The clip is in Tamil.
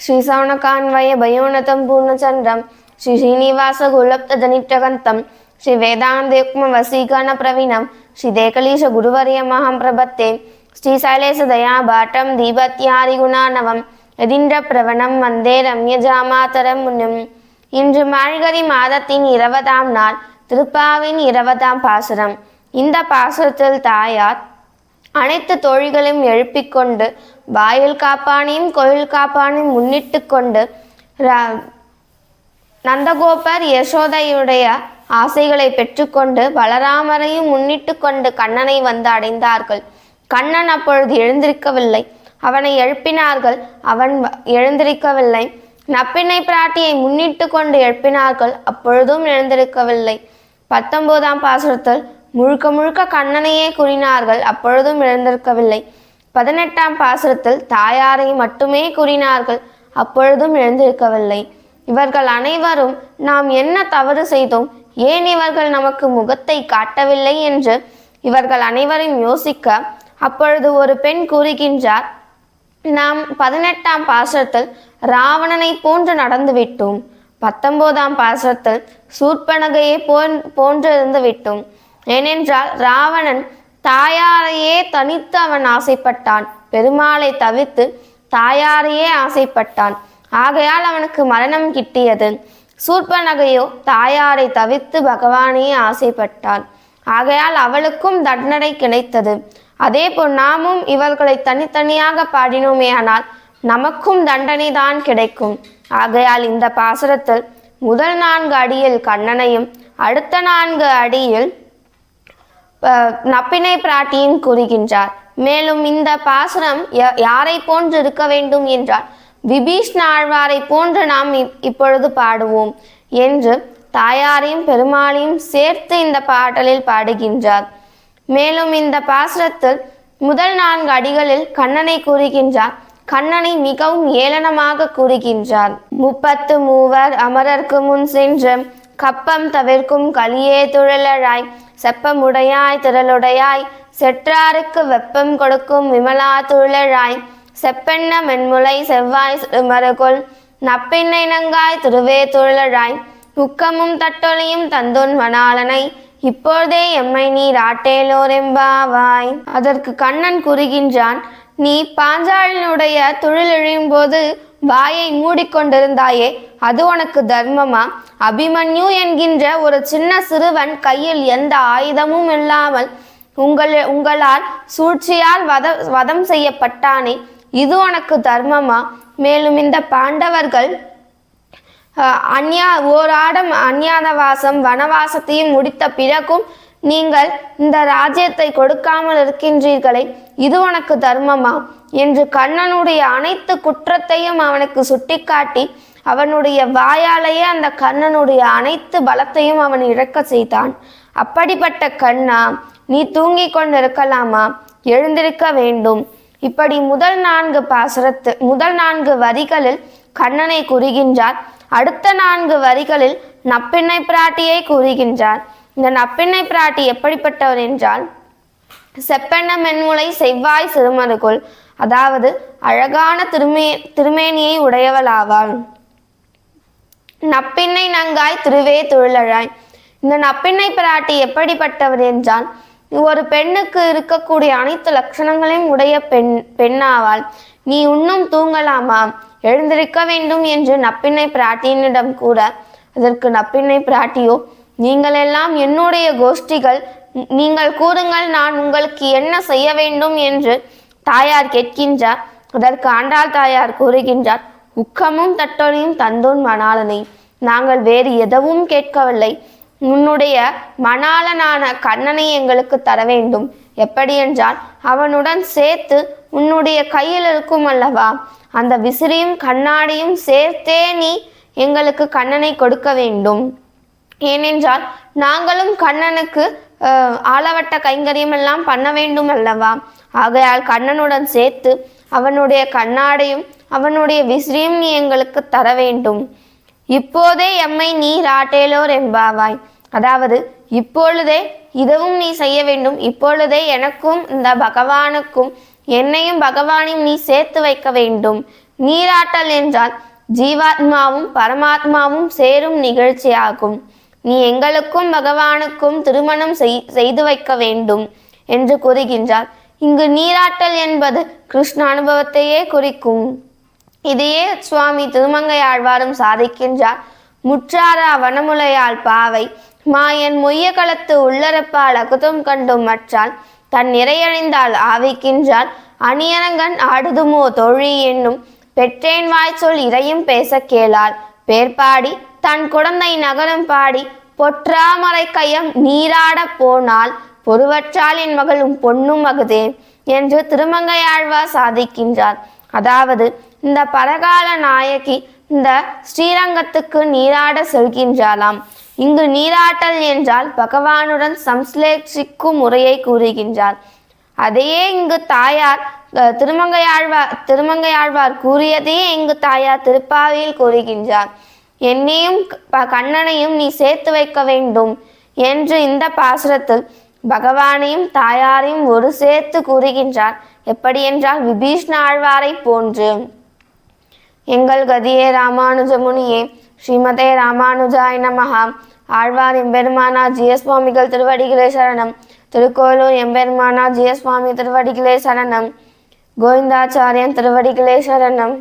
श्रीसौनकान्वय भयोनतं पूर्णचन्द्रं श्री श्रीनिवासगुलप्तजनित्यकन्तं श्री वेदान्तेक्मवसीकरणप्रवीणं श्रीदेकलीश गुरुवर्यमहं प्रपत्ते श्रीशैलेशदयाभाटं दीपत्यादिगुणानवं यदीन्द्रप्रवणं वन्दे ரம்யஜாமாதரம் முன்னும் இன்று மார்கழி மாதத்தின் இருபதாம் நாள் திருப்பாவின் இருபதாம் பாசுரம் இந்த பாசுரத்தில் தாயார் அனைத்து தோழிகளையும் எழுப்பிக் கொண்டு வாயில் காப்பானையும் கோயில் காப்பானையும் முன்னிட்டு கொண்டு நந்தகோபர் யசோதையுடைய ஆசைகளை பெற்றுக்கொண்டு பலராமரையும் முன்னிட்டு கொண்டு கண்ணனை வந்து அடைந்தார்கள். கண்ணன் அப்பொழுது எழுந்திருக்கவில்லை. அவனை எழுப்பினார்கள். அவன் எழுந்திருக்கவில்லை. நப்பினை பிராட்டியை முன்னிட்டு கொண்டு எழுப்பினார்கள். அப்பொழுதும் எழுந்திருக்கவில்லை. பத்தொன்பதாம் பாசுரத்தில் முழுக்க முழுக்க கண்ணனையே கூறினார்கள். அப்பொழுதும் எழுந்திருக்கவில்லை. பதினெட்டாம் பாசுரத்தில் தாயாரை மட்டுமே கூறினார்கள். அப்பொழுதும் எழுந்திருக்கவில்லை. இவர்கள் அனைவரும் நாம் என்ன தவறு செய்தோம்? ஏன் இவர்கள் நமக்கு முகத்தை காட்டவில்லை? என்று இவர்கள் அனைவரையும் யோசிக்க அப்பொழுது ஒரு பெண் கூறுகின்றார் நாம் பதினெட்டாம் பாசுரத்தில் ராவணனை போன்று நடந்து விட்டோம். பத்தொன்பதாம் பாசுரத்தில் சூர்பனகையை போன் போன்று இருந்து விட்டோம். ஏனென்றால் ராவணன் தாயாரையே தனித்து அவன் ஆசைப்பட்டான். பெருமாளை தவிர்த்து தாயாரையே ஆசைப்பட்டான். ஆகையால் அவனுக்கு மரணம் கிட்டியது. சூர்பனகையோ தாயாரை தவிர்த்து பகவானையே ஆசைப்பட்டாள் ஆகையால் அவளுக்கும் தண்டனை கிடைத்தது. அதேபோல் நாமும் இவர்களை தனித்தனியாக பாடினோமேயானால் நமக்கும் தண்டனை தான் கிடைக்கும். ஆகையால் இந்த பாசுரத்தில் முதல் நான்கு அடியில் கண்ணனையும் அடுத்த நான்கு அடியில் நப்பினை பிராட்டியும் கூறுகின்றார். மேலும் இந்த பாசுரம் ய- யாரை போன்று இருக்க வேண்டும் என்றால் விபீஷ்ண ஆழ்வாரை போன்று நாம் இப்- இப்பொழுது பாடுவோம் என்று தாயாரையும் பெருமாளையும் சேர்த்து இந்த பாடலில் பாடுகின்றார். மேலும் இந்த பாசுரத்தில் முதல் நான்கு அடிகளில் கண்ணனை கூறுகின்றார். கண்ணனை மிகவும் ஏளனமாக கூறுகின்றார். முப்பத்து மூவர் அமரர்க்கு முன் சென்று கப்பம் தவிர்க்கும் கலியே துழலழாய் செப்பமுடையாய் திரளுடையாய் செற்றாருக்கு வெப்பம் கொடுக்கும் விமலா துழலாய் செப்பெண்ண மென்முலை செவ்வாய் சிறுமருகுல் நப்பின்னை நங்காய் திருவே துழலாய் உக்கமும் தட்டொலியும் தந்தோன் மணாளனை இப்பொழுதே எம்மை நீர் ஆட்டேலோரெம்பாவாய் அதற்கு கண்ணன் கூறுகின்றான் நீ பாஞ்சாலினுடைய தொழில் போது வாயை மூடிக்கொண்டிருந்தாயே அது உனக்கு தர்மமா? அபிமன்யு என்கின்ற ஒரு சின்ன சிறுவன் கையில் எந்த ஆயுதமும் இல்லாமல் உங்கள் உங்களால் சூழ்ச்சியால் வத வதம் செய்யப்பட்டானே. இது உனக்கு தர்மமா? மேலும் இந்த பாண்டவர்கள் அஹ், அந்யா ஓராடம் அந்யாதவாசம் வனவாசத்தையும் முடித்த பிறகும் நீங்கள் இந்த ராஜ்யத்தை கொடுக்காமல் இருக்கின்றீர்களே இது உனக்கு தர்மமா? என்று கண்ணனுடைய அனைத்து குற்றத்தையும் அவனுக்கு சுட்டிக்காட்டி அவனுடைய வாயாலேயே அந்த கண்ணனுடைய அனைத்து பலத்தையும் அவன் இழக்க செய்தான். அப்படிப்பட்ட கண்ணா நீ தூங்கி கொண்டிருக்கலாமா? எழுந்திருக்க வேண்டும். இப்படி முதல் நான்கு பாசுரத்து முதல் நான்கு வரிகளில் கண்ணனை கூறுகின்றார். அடுத்த நான்கு வரிகளில் நப்பிண்ணை பிராட்டியை கூறுகின்றார். இந்த நப்பிண்ணை பிராட்டி எப்படிப்பட்டவர் என்றால் செப்பெண்ண மென்முலை செவ்வாய் சிறுமருகுள் அதாவது அழகான திருமே திருமேனியை உடையவளாவாள். நப்பிண்ணை நங்காய் திருவே தொழிலழாய். இந்த நப்பிண்ணை பிராட்டி எப்படிப்பட்டவர் என்றால் ஒரு பெண்ணுக்கு இருக்கக்கூடிய அனைத்து லட்சணங்களையும் உடைய பெண் பெண்ணாவாள் நீ இன்னும் தூங்கலாமா? எழுந்திருக்க வேண்டும் என்று நப்பிண்ணை பிராட்டியினிடம் கூற அதற்கு நப்பிண்ணை பிராட்டியோ நீங்கள் எல்லாம் என்னுடைய கோஷ்டிகள் நீங்கள் கூறுங்கள் நான் உங்களுக்கு என்ன செய்ய வேண்டும் என்று தாயார் கேட்கின்றார். அதற்கு ஆண்டாள் தாயார் கூறுகின்றார் உக்கமும் தட்டொலியும் தந்தோன் மணாளனை. நாங்கள் வேறு எதுவும் கேட்கவில்லை. உன்னுடைய மணாளனான கண்ணனை எங்களுக்கு தர வேண்டும். எப்படி என்றால் அவனுடன் சேர்த்து உன்னுடைய கையில் இருக்கும் அல்லவா? அந்த விசிறியும் கண்ணாடியும் சேர்த்தே நீ எங்களுக்கு கண்ணனை கொடுக்க வேண்டும். ஏனென்றால் நாங்களும் கண்ணனுக்கு ஆளவட்ட கைங்கரியம் எல்லாம் பண்ண வேண்டும் அல்லவா? ஆகையால் கண்ணனுடன் சேர்த்து அவனுடைய கண்ணாடையும் அவனுடைய விசிறியும் நீ எங்களுக்கு தர வேண்டும். இப்போதே எம்மை நீ ராட்டேலோர் என்பாவாய். அதாவது இப்பொழுதே இதுவும் நீ செய்ய வேண்டும். இப்பொழுதே எனக்கும் இந்த பகவானுக்கும் என்னையும் பகவானையும் நீ சேர்த்து வைக்க வேண்டும். நீராட்டல் என்றால் ஜீவாத்மாவும் பரமாத்மாவும் சேரும் நிகழ்ச்சியாகும். நீ எங்களுக்கும் பகவானுக்கும் திருமணம் செய்- செய்து வைக்க வேண்டும் என்று கூறுகின்றார். இங்கு நீராட்டல் என்பது கிருஷ்ண அனுபவத்தையே குறிக்கும். இதையே சுவாமி திருமங்கையாழ்வாரும் சாதிக்கின்றார். முற்றாரா வனமுலையால் பாவை மாயன் மொய்ய களத்து உள்ளரப்பால் அகுதம் கண்டும் மற்றால் தன் நிறையழிந்தால் ஆவிக்கின்றால் அணியரங்கன் ஆடுதுமோ தோழி என்னும் பெற்றேன் வாய்ச்சொல் இறையும் பேச கேளாள் பேர்பாடி தன் குழந்தை நகரம் பாடி பொற்றாமரை கையம் நீராடப் போனால் பொறுவற்றால் என் மகளும் பொன்னும் மகுதே என்று திருமங்கையாழ்வார் சாதிக்கின்றார். அதாவது இந்த பரகால நாயகி இந்த ஸ்ரீரங்கத்துக்கு நீராட செல்கின்றாளாம். இங்கு நீராட்டல் என்றால் பகவானுடன் சம்ஸ்லேஷிக்கும் முறையை கூறுகின்றார் அதையே இங்கு தாயார் திருமங்கையாழ்வார் திருமங்கையாழ்வார் கூறியதையே இங்கு தாயார் திருப்பாவையில் கூறுகின்றார். என்னையும் க- கண்ணனையும் நீ சேர்த்து வைக்க வேண்டும் என்று இந்த பாசுரத்தில் பகவானையும் தாயாரையும் ஒரு சேர்த்து கூறுகின்றார். எப்படி என்றால் விபீஷ்ண ஆழ்வாரை போன்று. எங்கள் கதியே ராமானுஜ முனியே ஸ்ரீமதே ராமானுஜாய நமஹா. ஆழ்வார் எம்பெருமானா ஜிஎஸ் திருவடிகளே சரணம். திருக்கோயிலூர் எம்பெருமானா ஜிஎஸ் திருவடிகளே சரணம். கோவிந்தாச்சாரியன் திருவடிகளே சரணம்.